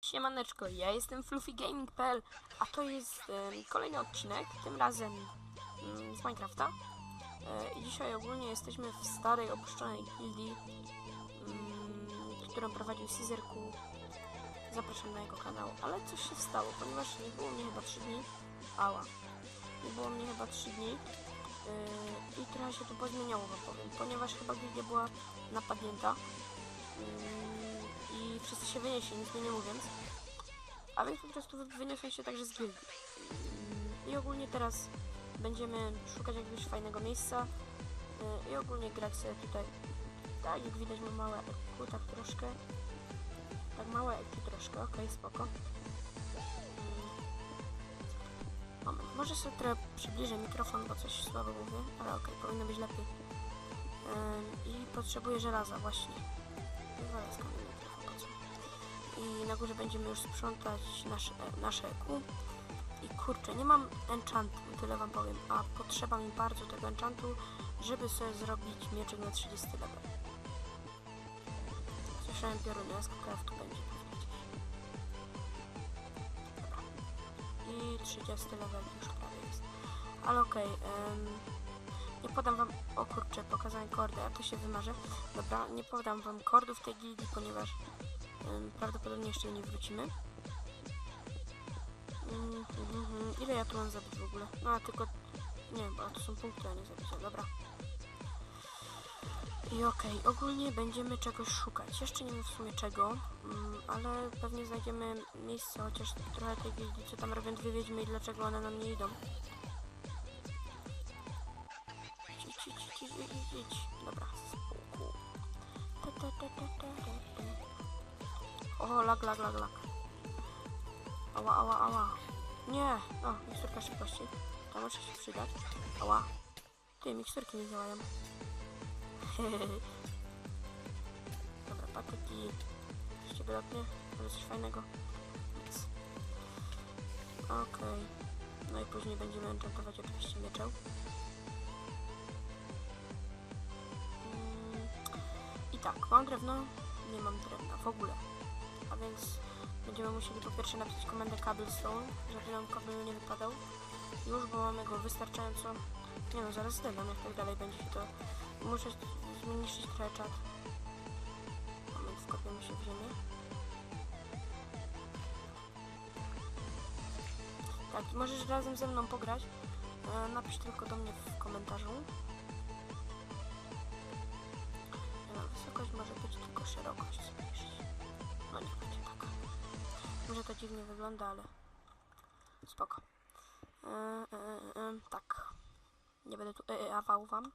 Siemaneczko, ja jestem fluffygaming.pl, a to jest em, kolejny odcinek, tym razem mm, z Minecrafta. E, dzisiaj ogólnie jesteśmy w starej, opuszczonej gildii, mm, którą prowadził Caesarku. Zapraszam na jego kanał, ale coś się stało, ponieważ nie było mnie chyba 3 dni. Ała. Nie było mnie chyba 3 dni. Yy, I trochę się tu pozmieniało, powiem, ponieważ chyba gildia była napadnięta. Yy, I wszyscy się wynieśli, nic mi nie mówiąc. A więc po prostu wy- wyniosłem się także z gildii. I ogólnie teraz będziemy szukać jakiegoś fajnego miejsca. Yy, I ogólnie grać sobie tutaj. Tak, jak widać mam małe EQ, tak troszkę. Tak małe EQ troszkę, okej, spoko. Yy, Moment, może sobie trochę przybliżę mikrofon, bo coś słabo mówię, ale okej, powinno być lepiej. I potrzebuję żelaza, właśnie. Na górze będziemy już sprzątać nasze, nasze EQ. I kurczę, nie mam enchantu, tyle wam powiem, a potrzeba mi bardzo tego enchantu, żeby sobie zrobić mieczyk na 30 level. Słyszałem pioruny, z craftu będzie. Dobra. I 30 level już prawie jest. Ale okej, em, nie podam wam, o kurczę, pokazałem kordy, a to się wymarzę. Dobra, nie podam wam kordów tej gildii, ponieważ prawdopodobnie jeszcze nie wrócimy. Mm, mhm, mhm. Ile ja tu mam zabić w ogóle? No, a tylko, nie, bo to są punkty, a nie zabicia, dobra. I okej, ogólnie będziemy czegoś szukać. Jeszcze nie wiem w sumie czego, mm, ale pewnie znajdziemy miejsce, chociaż trochę tej gildii, co tam robią dwie wiedźmy i dlaczego one nam nie idą. Idź, idź, idź, idź, idź. Dobra, ta, ta, ta, ta, ta, ta. O, lag, lag, lag, lag. Ała, ała, ała. Nie! O, miksturka szybkości. To może się przydać. Ała. Ty, miksturki nie działają. Dobra, patyki. Ciebie lotnie? Może coś fajnego? Nic. Okej. No i później będziemy enchantować oczywiście mieczeł. Mm, I tak, mam drewno, nie mam drewna w ogóle. Więc będziemy musieli po pierwsze napisać komendę cobblestone, żeby nam kabel nie wypadał. Już, bo mamy go wystarczająco. Nie no, zaraz zdejmę, jak tak dalej będzie się to... Muszę zmniejszyć trochę czat. Moment, wkopiemy się w ziemię. Tak, możesz razem ze mną pograć. E, napisz tylko do mnie w komentarzu. No, wysokość może być tylko szerokość. Nie będzie taka. Może to dziwnie wygląda, ale spoko. E, e, e, tak. Nie będę tu e, awał wam.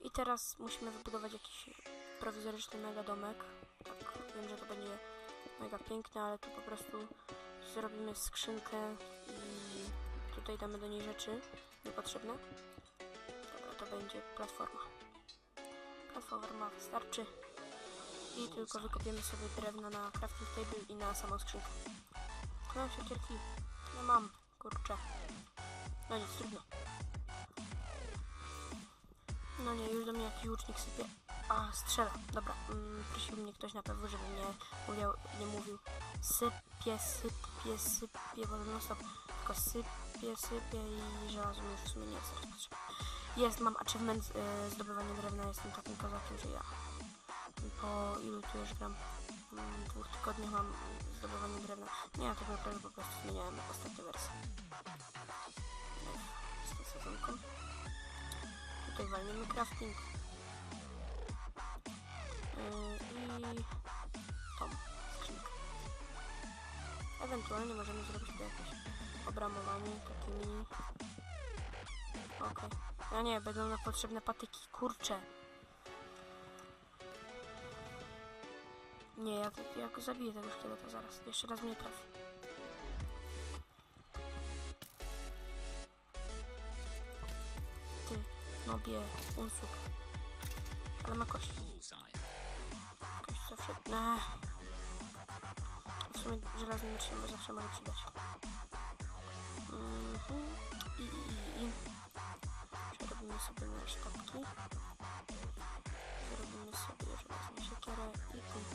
I teraz musimy wybudować jakiś prowizoryczny mega domek. Tak, wiem, że to będzie mega piękne, ale tu po prostu zrobimy skrzynkę i tutaj damy do niej rzeczy niepotrzebne. Dobra, to będzie platforma. Platforma wystarczy. I tylko wykopiemy sobie drewno na crafting table i na samą skrzynkę. Mam siekierki. Nie mam. Kurczę. No nic, trudno. No nie, już do mnie jakiś łucznik sypie. A, strzela. Dobra, mm, prosił mnie ktoś na pewno, żeby nie mówił, nie mówił sypie, sypie, sypie, bo non stop tylko sypie, sypie i żelazo już w sumie nie jest. Jest, mam achievement e, zdobywanie drewna, jestem takim kozakiem, że ja po ilu tu już gram? Mm, dwóch tygodniach mam zdobywanie drewna. Nie, ja tego prawie po prostu zmieniałem na ostatnią wersję. Z tą sezonką. Tutaj walniemy crafting. Yy, I tą skrzynkę. Ewentualnie możemy zrobić tu jakieś obramowanie, takie mini. Okej. Ja nie, będą nam potrzebne patyki, kurcze. Nie, ja, ja go zabiję tego szkieleta zaraz. Jeszcze raz mnie trafi. Ty, nobie, unsuk. Ale ma kość. Kość zawsze... Ne. W sumie żelazny się zawsze może przydać. Mhm. I, i, i. Przerobimy sobie na sztabki.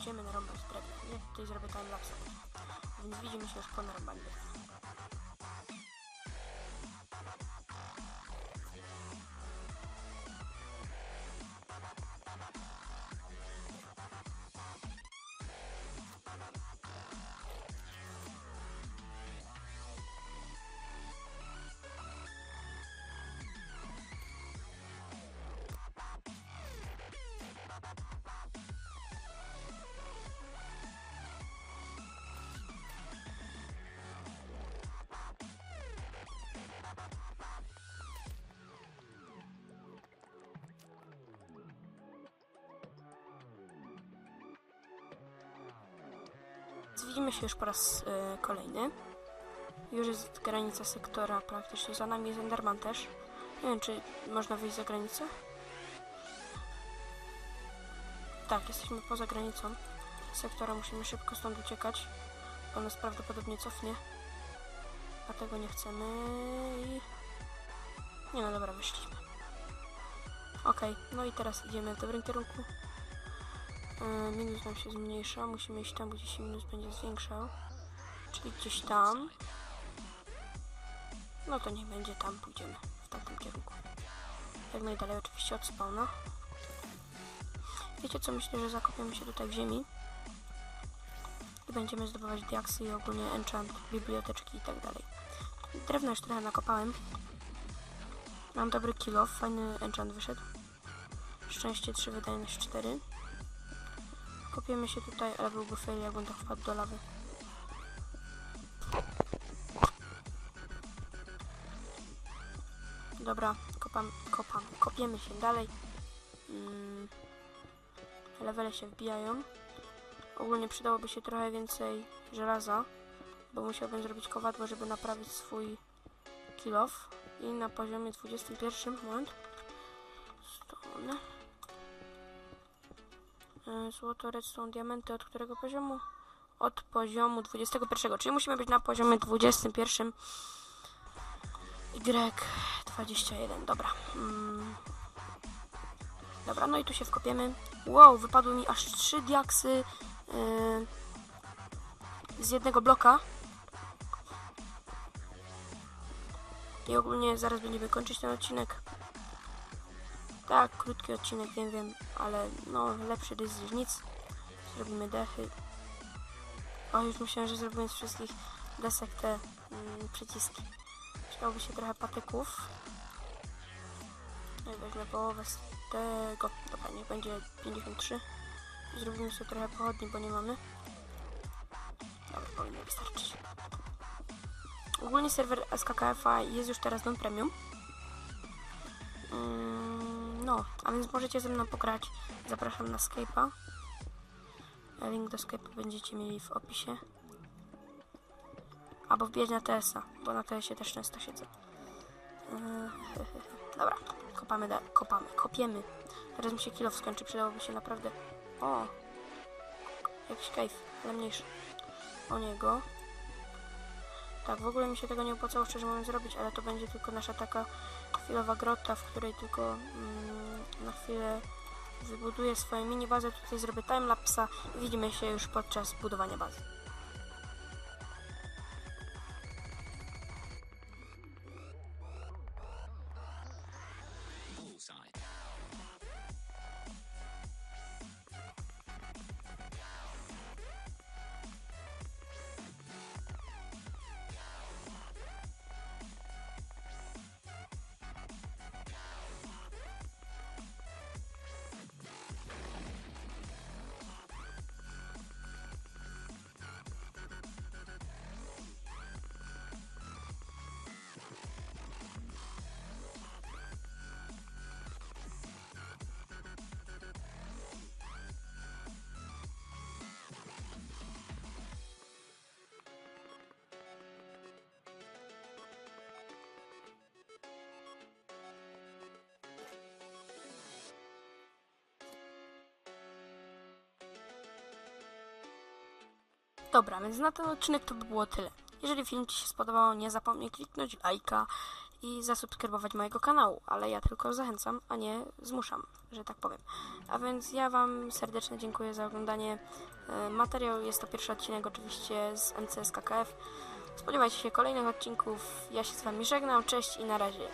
Zrobimy sobie żelazną siekierę i pójdziemy na rąbać drewno. Ja tutaj zrobię timelapse. więc widzimy się już po narambanie. Widzimy się już po raz e, kolejny. Już jest granica sektora praktycznie. Za nami jest Enderman też. Nie wiem, czy można wyjść za granicę? Tak, jesteśmy poza granicą sektora. Musimy szybko stąd uciekać, bo nas prawdopodobnie cofnie. A tego nie chcemy i... Nie no, dobra, wyszliśmy. Okej, no i teraz idziemy w dobrym kierunku. E, minus nam się zmniejsza, musimy iść tam, gdzie się minus będzie zwiększał. Czyli gdzieś tam. No to niech będzie tam, pójdziemy w tamtym kierunku. Jak najdalej oczywiście od spawna. Wiecie co, myślę, że zakopiemy się tutaj w ziemi. I będziemy zdobywać diaksy i ogólnie enchant, biblioteczki i tak dalej. Drewna już trochę nakopałem. Mam dobry kill off, fajny enchant wyszedł. Szczęście 3, wydajność 4. Kopiemy się tutaj, ale byłby fail, jakbym tak wpadł do lawy. Dobra, kopam, kopam, kopiemy się dalej. Mm, levele się wbijają. Ogólnie przydałoby się trochę więcej żelaza, bo musiałbym zrobić kowadło, żeby naprawić swój kill off. I na poziomie 21, moment. Stone. E, Złoto, redstone, diamenty od którego poziomu? Od poziomu 21, czyli musimy być na poziomie 21. Y21, dobra. Mm. Dobra, no i tu się wkopiemy. Wow, wypadły mi aż 3 diaksy yy, z jednego bloka. I ogólnie zaraz będziemy kończyć ten odcinek. Tak, krótki odcinek, wiem, wiem, ale no lepszy dysk niż nic. Zrobimy dechy. O, już myślałem, że zrobimy z wszystkich desek te mm, przyciski. Przydałoby się trochę patyków. No i weźmie połowę z tego. Dobra, niech będzie 53. Zrobimy sobie trochę pochodni, bo nie mamy. Dobra, powinno wystarczyć. Ogólnie serwer SKKF-a jest już teraz non premium. Mm, no, a więc możecie ze mną pograć. Zapraszam na Skype'a. Link do Skype'a będziecie mieli w opisie. Albo wbijać na TS-a, bo na TS-ie też często siedzę. Yy, Dobra, kopamy, da- kopamy, kopiemy. Teraz mi się kilo skończy, przydałoby się naprawdę... O! Jakiś cave, ale mniejszy. O niego. Tak, w ogóle mi się tego nie opłacało szczerze mówiąc zrobić, ale to będzie tylko nasza taka chwilowa grota, w której tylko mm, na chwilę wybuduję swoją mini bazę. Tutaj zrobię timelapsa i widzimy się już podczas budowania bazy. Bullseye. Dobra, więc na ten odcinek to by było tyle. Jeżeli film Ci się spodobał, nie zapomnij kliknąć lajka i zasubskrybować mojego kanału, ale ja tylko zachęcam, a nie zmuszam, że tak powiem. A więc ja Wam serdecznie dziękuję za oglądanie e, materiału. Jest to pierwszy odcinek oczywiście z MCS KKF. Spodziewajcie się kolejnych odcinków. Ja się z Wami żegnam. Cześć i na razie.